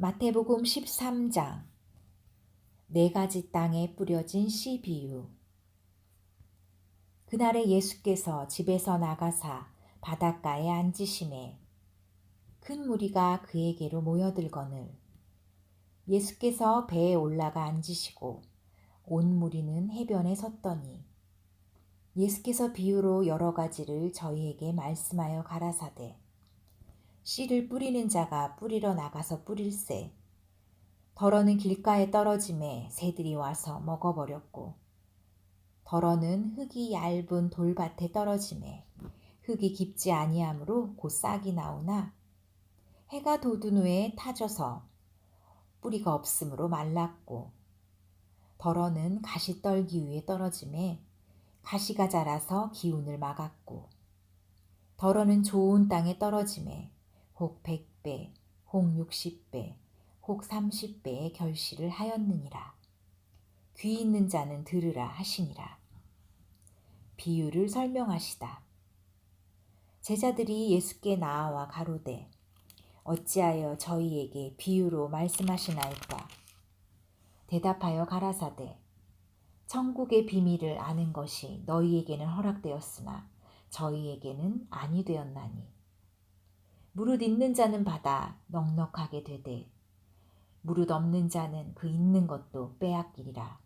마태복음 13장. 네 가지 땅에 뿌려진 씨 비유. 그날에 예수께서 집에서 나가사 바닷가에 앉으심에 큰 무리가 그에게로 모여들거늘. 예수께서 배에 올라가 앉으시고 온 무리는 해변에 섰더니 예수께서 비유로 여러 가지를 저희에게 말씀하여 가라사대 씨를 뿌리는 자가 뿌리러 나가서 뿌릴새. 덜어는 길가에 떨어짐에 새들이 와서 먹어버렸고 덜어는 흙이 얇은 돌밭에 떨어짐에 흙이 깊지 아니하므로 곧 싹이 나오나 해가 돋은 후에 타져서 뿌리가 없으므로 말랐고 덜어는 가시 떨기 위에 떨어짐에 가시가 자라서 기운을 막았고 덜어는 좋은 땅에 떨어짐에 혹 100배, 혹 60배, 혹 30배의 결실을 하였느니라. 귀 있는 자는 들으라 하시니라. 비유를 설명하시다. 제자들이 예수께 나아와 가로되 어찌하여 저희에게 비유로 말씀하시나이까? 대답하여 가라사대 천국의 비밀을 아는 것이 너희에게는 허락되었으나 저희에게는 아니 되었나니 무릇 있는 자는 받아 넉넉하게 되되 무릇 없는 자는 그 있는 것도 빼앗기리라.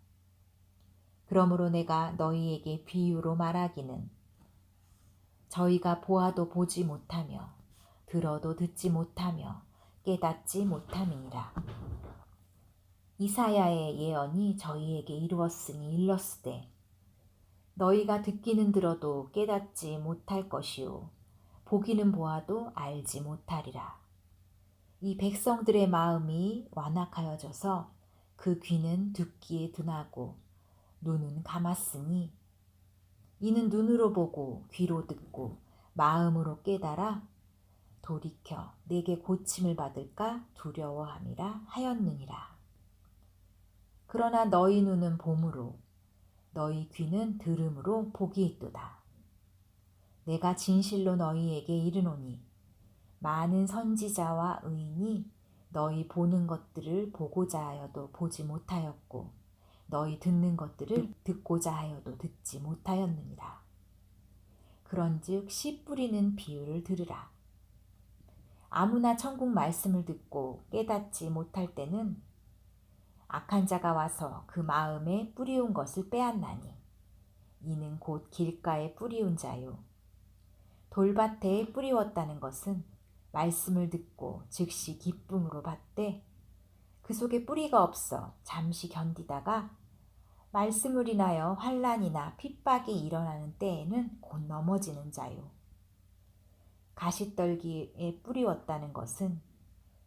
그러므로 내가 너희에게 비유로 말하기는 저희가 보아도 보지 못하며 들어도 듣지 못하며 깨닫지 못함이니라. 이사야의 예언이 저희에게 이루었으니 일렀으되 너희가 듣기는 들어도 깨닫지 못할 것이요 보기는 보아도 알지 못하리라. 이 백성들의 마음이 완악하여져서 그 귀는 듣기에 둔하고 눈은 감았으니 이는 눈으로 보고 귀로 듣고 마음으로 깨달아 돌이켜 내게 고침을 받을까 두려워함이라 하였느니라. 그러나 너희 눈은 봄으로 너희 귀는 들음으로 복이 있도다. 내가 진실로 너희에게 이르노니 많은 선지자와 의인이 너희 보는 것들을 보고자 하여도 보지 못하였고 너희 듣는 것들을 듣고자 하여도 듣지 못하였느니라. 그런즉 씨 뿌리는 비유를 들으라. 아무나 천국 말씀을 듣고 깨닫지 못할 때는 악한 자가 와서 그 마음에 뿌리운 것을 빼앗나니 이는 곧 길가에 뿌리운 자요 돌밭에 뿌리웠다는 것은 말씀을 듣고 즉시 기쁨으로 받되 그 속에 뿌리가 없어 잠시 견디다가 말씀을 인하여 환란이나 핍박이 일어나는 때에는 곧 넘어지는 자요. 가시떨기에 뿌리웠다는 것은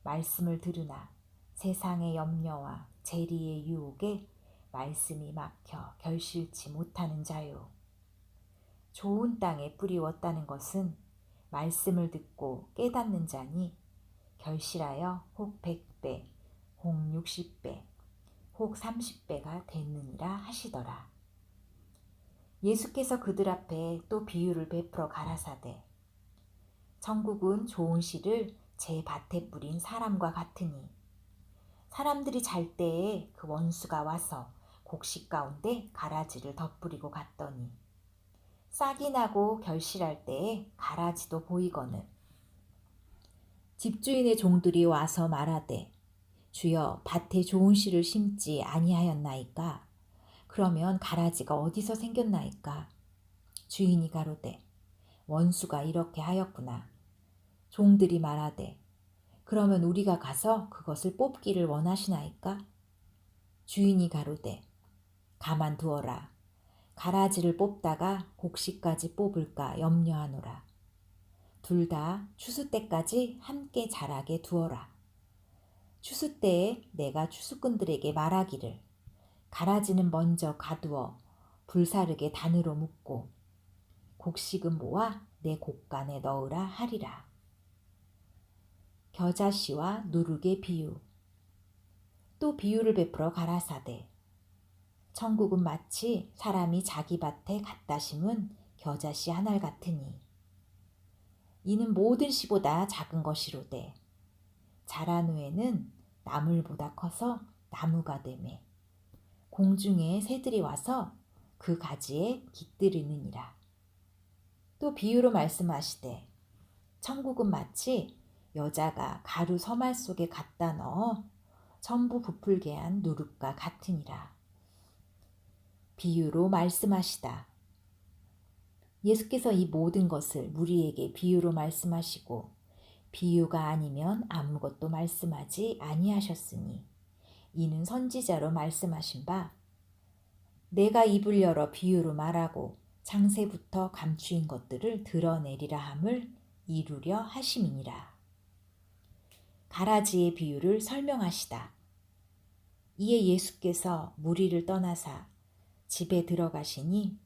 말씀을 들으나 세상의 염려와 재리의 유혹에 말씀이 막혀 결실치 못하는 자요. 좋은 땅에 뿌리웠다는 것은 말씀을 듣고 깨닫는 자니 결실하여 혹 100배, 혹 60배, 혹 30배가 됐느니라 하시더라. 예수께서 그들 앞에 또 비유를 베풀어 가라사대 천국은 좋은 씨를 제 밭에 뿌린 사람과 같으니 사람들이 잘 때에 그 원수가 와서 곡식 가운데 가라지를 덧뿌리고 갔더니 싹이 나고 결실할 때에 가라지도 보이거늘. 집주인의 종들이 와서 말하되 주여 밭에 좋은 씨를 심지 아니하였나이까? 그러면 가라지가 어디서 생겼나이까? 주인이 가로되 원수가 이렇게 하였구나. 종들이 말하되 그러면 우리가 가서 그것을 뽑기를 원하시나이까? 주인이 가로되 가만두어라 가라지를 뽑다가 곡식까지 뽑을까 염려하노라. 둘 다 추수 때까지 함께 자라게 두어라. 추수 때에 내가 추수꾼들에게 말하기를 가라지는 먼저 가두어 불사르게 단으로 묶고 곡식은 모아 내 곡간에 넣으라 하리라. 겨자씨와 누룩의 비유 또 비유를 베풀어 가라사대 천국은 마치 사람이 자기 밭에 갖다 심은 겨자씨 한알 같으니 이는 모든 씨보다 작은 것이로되 자란 후에는 나물보다 커서 나무가 되매 공중에 새들이 와서 그 가지에 깃들이느니라. 또 비유로 말씀하시되 천국은 마치 여자가 가루 서말 속에 갖다 넣어 전부 부풀게 한 누룩과 같으니라. 비유로 말씀하시다. 예수께서 이 모든 것을 우리에게 비유로 말씀하시고 비유가 아니면 아무것도 말씀하지 아니하셨으니 이는 선지자로 말씀하신 바 내가 입을 열어 비유로 말하고 창세부터 감추인 것들을 드러내리라 함을 이루려 하심이니라. 가라지의 비유를 설명하시다. 이에 예수께서 무리를 떠나사 집에 들어가시니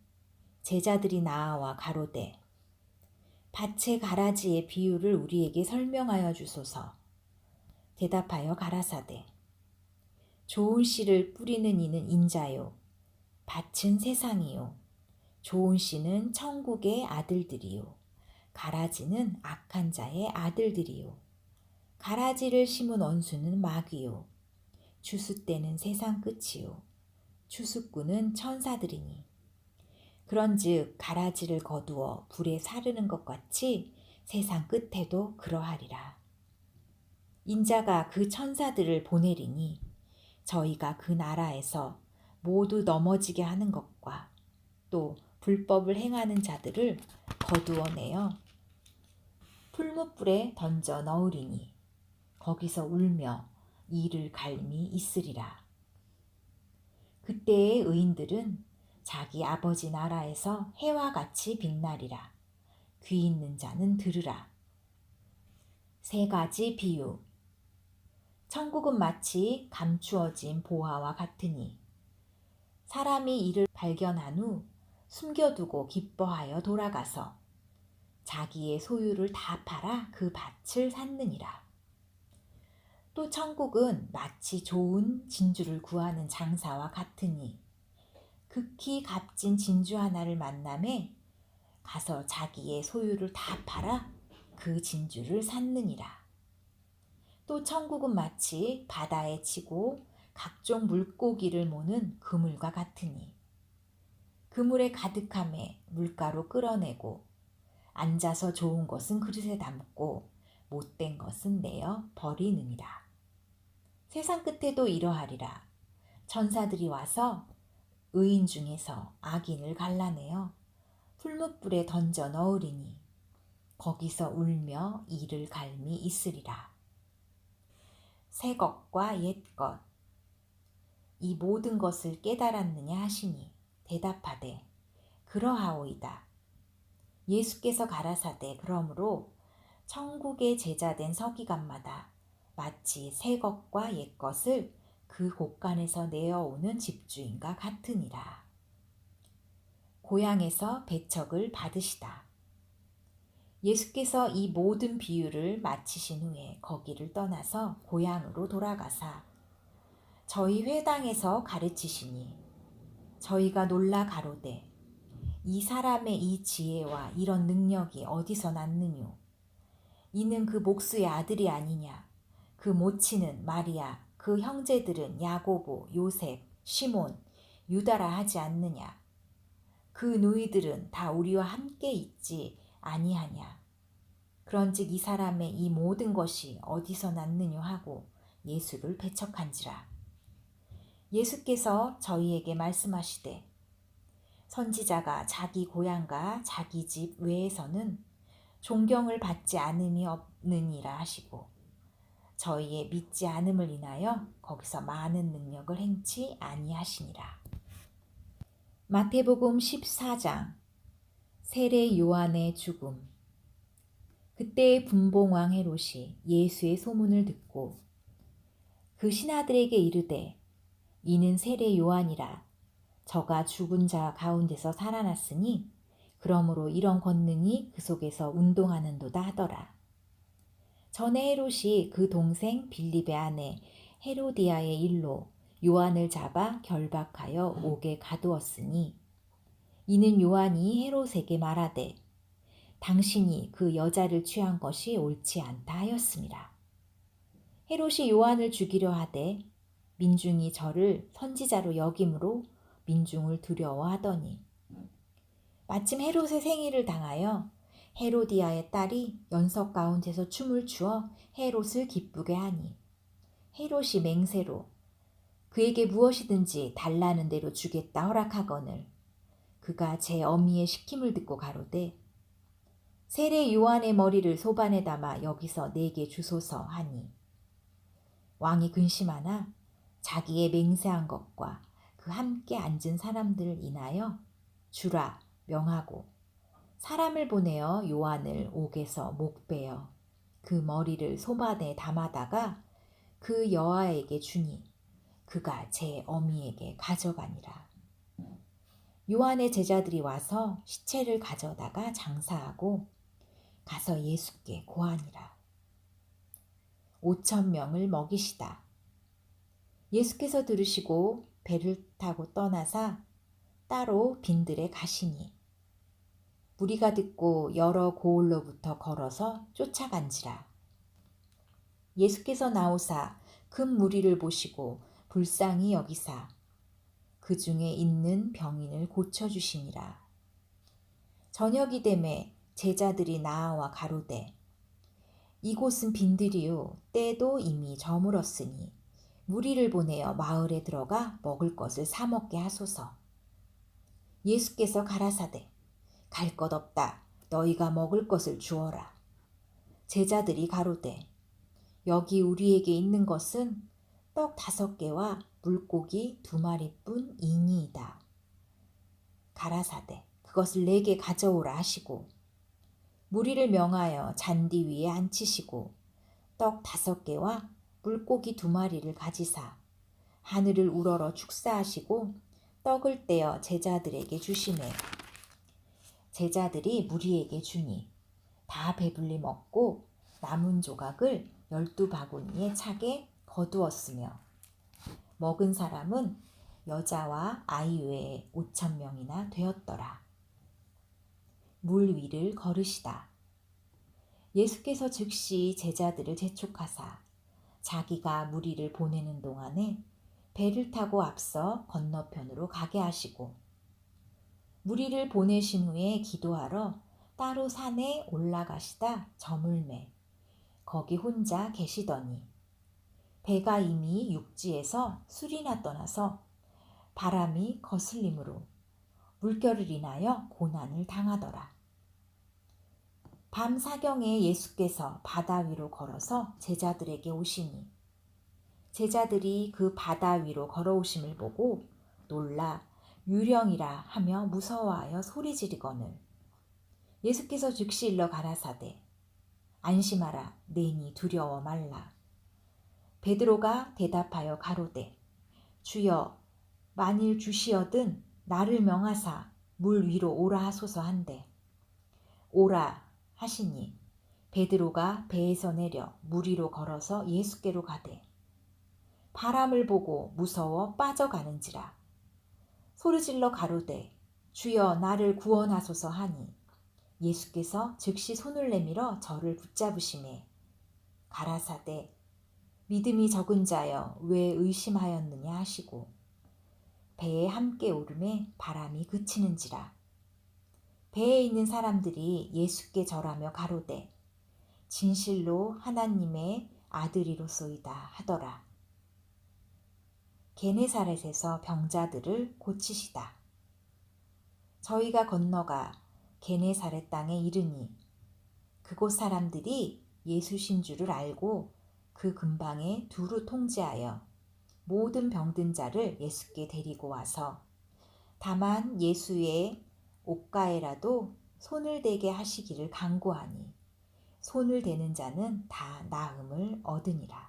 제자들이 나아와 가로되 밭의 가라지의 비유를 우리에게 설명하여 주소서. 대답하여 가라사대 좋은 씨를 뿌리는 이는 인자요 밭은 세상이요 좋은 씨는 천국의 아들들이요 가라지는 악한 자의 아들들이요 가라지를 심은 원수는 마귀요 주수 때는 세상 끝이요 주수꾼은 천사들이니 그런즉 가라지를 거두어 불에 사르는 것 같이 세상 끝에도 그러하리라 인자가 그 천사들을 보내리니 저희가 그 나라에서 모두 넘어지게 하는 것과 또 불법을 행하는 자들을 거두어내어 풀무불에 던져 넣으리니 거기서 울며 이를 갈미 있으리라. 그때의 의인들은 자기 아버지 나라에서 해와 같이 빛나리라. 귀 있는 자는 들으라. 세 가지 비유. 천국은 마치 감추어진 보화와 같으니 사람이 이를 발견한 후 숨겨두고 기뻐하여 돌아가서 자기의 소유를 다 팔아 그 밭을 샀느니라. 또 천국은 마치 좋은 진주를 구하는 장사와 같으니 극히 값진 진주 하나를 만남에 가서 자기의 소유를 다 팔아 그 진주를 샀느니라. 또 천국은 마치 바다에 치고 각종 물고기를 모는 그물과 같으니 그물에 가득함에 물가로 끌어내고 앉아서 좋은 것은 그릇에 담고 못된 것은 내어 버리느니라. 세상 끝에도 이러하리라. 천사들이 와서 의인 중에서 악인을 갈라내어 풀무불에 던져 넣으리니 거기서 울며 이를 갈미 있으리라. 새 것과 옛 것. 이 모든 것을 깨달았느냐 하시니 대답하되 그러하오이다. 예수께서 가라사대 그러므로 천국의 제자된 서기관마다 마치 새 것과 옛 것을 그 곳간에서 내어오는 집주인과 같으니라. 고향에서 배척을 받으시다. 예수께서 이 모든 비유를 마치신 후에 거기를 떠나서 고향으로 돌아가사 저희 회당에서 가르치시니 저희가 놀라 가로되 이 사람의 이 지혜와 이런 능력이 어디서 났느뇨 이는 그 목수의 아들이 아니냐 그 모치는 마리아 그 형제들은 야고보 요셉 시몬 유다라 하지 않느냐 그 누이들은 다 우리와 함께 있지 아니하냐. 그런즉 이 사람의 이 모든 것이 어디서 났느냐 하고 예수를 배척한지라. 예수께서 저희에게 말씀하시되 선지자가 자기 고향과 자기 집 외에서는 존경을 받지 않음이 없느니라 하시고 저희의 믿지 않음을 인하여 거기서 많은 능력을 행치 아니하시니라. 마태복음 14장 세례 요한의 죽음. 그때 분봉왕 헤롯이 예수의 소문을 듣고 그 신하들에게 이르되 이는 세례 요한이라 저가 죽은 자 가운데서 살아났으니 그러므로 이런 권능이 그 속에서 운동하는도다 하더라. 전에 헤롯이 그 동생 빌립의 아내 헤로디아의 일로 요한을 잡아 결박하여 옥에 가두었으니 이는 요한이 헤롯에게 말하되 당신이 그 여자를 취한 것이 옳지 않다 하였습니다. 헤롯이 요한을 죽이려 하되 민중이 저를 선지자로 여김으로 민중을 두려워하더니 마침 헤롯의 생일을 당하여 헤로디아의 딸이 연석 가운데서 춤을 추어 헤롯을 기쁘게 하니 헤롯이 맹세로 그에게 무엇이든지 달라는 대로 주겠다 허락하거늘. 그가 제 어미의 시킴을 듣고 가로되 세례 요한의 머리를 소반에 담아 여기서 내게 주소서 하니 왕이 근심하나 자기의 맹세한 것과 그 함께 앉은 사람들을 인하여 주라 명하고 사람을 보내어 요한을 옥에서 목베어 그 머리를 소반에 담아다가 그 여아에게 주니 그가 제 어미에게 가져가니라. 요한의 제자들이 와서 시체를 가져다가 장사하고 가서 예수께 고하니라. 오천 명을 먹이시다. 예수께서 들으시고 배를 타고 떠나사 따로 빈들에 가시니 무리가 듣고 여러 고을로부터 걸어서 쫓아간지라. 예수께서 나오사 큰 무리를 보시고 불쌍히 여기사 그 중에 있는 병인을 고쳐주시니라. 저녁이 되매 제자들이 나아와 가로되 이곳은 빈들이요 때도 이미 저물었으니 무리를 보내어 마을에 들어가 먹을 것을 사 먹게 하소서. 예수께서 가라사대 갈 것 없다 너희가 먹을 것을 주어라. 제자들이 가로되 여기 우리에게 있는 것은 떡 다섯 개와 물고기 두 마리뿐 이니이다. 가라사대 그것을 내게 가져오라 하시고 무리를 명하여 잔디 위에 앉히시고 떡 다섯 개와 물고기 두 마리를 가지사 하늘을 우러러 축사하시고 떡을 떼어 제자들에게 주시매 제자들이 무리에게 주니 다 배불리 먹고 남은 조각을 열두 바구니에 차게 거두었으며 먹은 사람은 여자와 아이 외에 오천 명이나 되었더라. 물 위를 걸으시다. 예수께서 즉시 제자들을 재촉하사 자기가 무리를 보내는 동안에 배를 타고 앞서 건너편으로 가게 하시고 무리를 보내신 후에 기도하러 따로 산에 올라가시다 저물매 거기 혼자 계시더니 배가 이미 육지에서 술이나 떠나서 바람이 거슬림으로 물결을 인하여 고난을 당하더라. 밤 사경에 예수께서 바다 위로 걸어서 제자들에게 오시니 제자들이 그 바다 위로 걸어오심을 보고 놀라 유령이라 하며 무서워하여 소리 지르거늘. 예수께서 즉시 일러 가라사대 안심하라 내니 두려워 말라. 베드로가 대답하여 가로되 주여 만일 주시어든 나를 명하사 물 위로 오라 하소서 한데 오라 하시니 베드로가 배에서 내려 물 위로 걸어서 예수께로 가되 바람을 보고 무서워 빠져가는지라 소리질러 가로되 주여 나를 구원하소서 하니 예수께서 즉시 손을 내밀어 저를 붙잡으심에 가라사대 믿음이 적은 자여 왜 의심하였느냐 하시고 배에 함께 오름에 바람이 그치는지라 배에 있는 사람들이 예수께 절하며 가로되 진실로 하나님의 아들이로소이다 하더라. 게네사렛에서 병자들을 고치시다. 저희가 건너가 게네사렛 땅에 이르니 그곳 사람들이 예수신 줄을 알고 그 근방에 두루 통제하여 모든 병든 자를 예수께 데리고 와서 다만 예수의 옷가에라도 손을 대게 하시기를 간구하니 손을 대는 자는 다 나음을 얻으니라.